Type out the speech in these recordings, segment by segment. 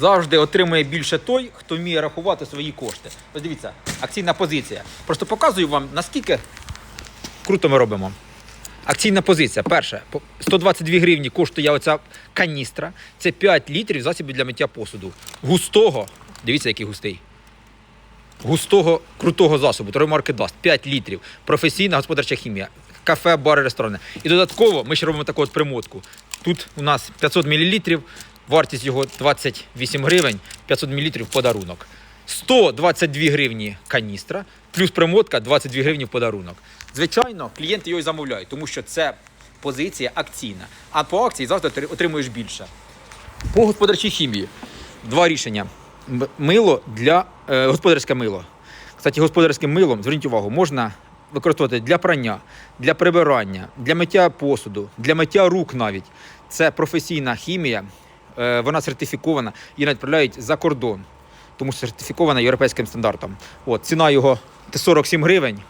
завжди отримує більше той, хто вміє рахувати свої кошти. Ось дивіться, акційна позиція. Просто показую вам, наскільки круто ми робимо. Акційна позиція. Перше, 122 гривні коштує оця каністра. Це 5 літрів засобів для миття посуду. Густого, дивіться, який густий. Густого крутого засобу, марки Даст, 5 літрів. Професійна господарча хімія, кафе, бари, ресторани. І додатково ми ще робимо таку от примотку. Тут у нас 500 мл, вартість його 28 гривень, 500 мл подарунок. 122 гривні каністра, плюс примотка 22 гривні в подарунок. Звичайно, клієнти його і замовляють, тому що це позиція акційна. А по акції завжди отримуєш більше. По господарчій хімії два рішення. Мило для е, господарське мило. Кстати, господарським милом, зверніть увагу, можна використовувати для прання, для прибирання, для миття посуду, для миття рук навіть. Це професійна хімія, вона сертифікована і відправляють за кордон, тому що сертифікована європейським стандартом. От, ціна його 47 гривень.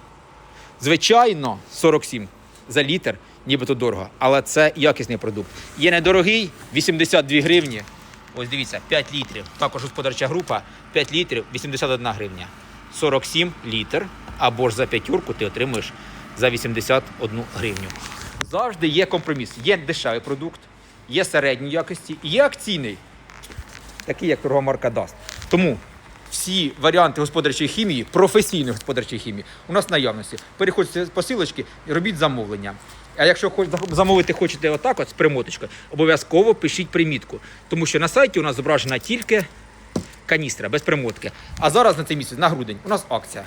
Звичайно, 47 за літр, нібито дорого, але це якісний продукт. Є недорогий 82 гривні. Ось дивіться, 5 літрів. Також господарча група 5 літрів 81 гривня. 47 літр. Або ж за п'ятюрку ти отримуєш за 81 гривню. Завжди є компроміс. Є дешевий продукт, є середньої якості, і є акційний, такий як торгова марка. Тому всі варіанти господарчої хімії, професійної господарчої хімії, у нас наявності. Переходьте посилочки і робіть замовлення. А якщо замовити хочете отак, от з примоточкою, обов'язково пишіть примітку. Тому що на сайті у нас зображена тільки каністра без примотки. А зараз на цей місяць, на грудень, у нас акція.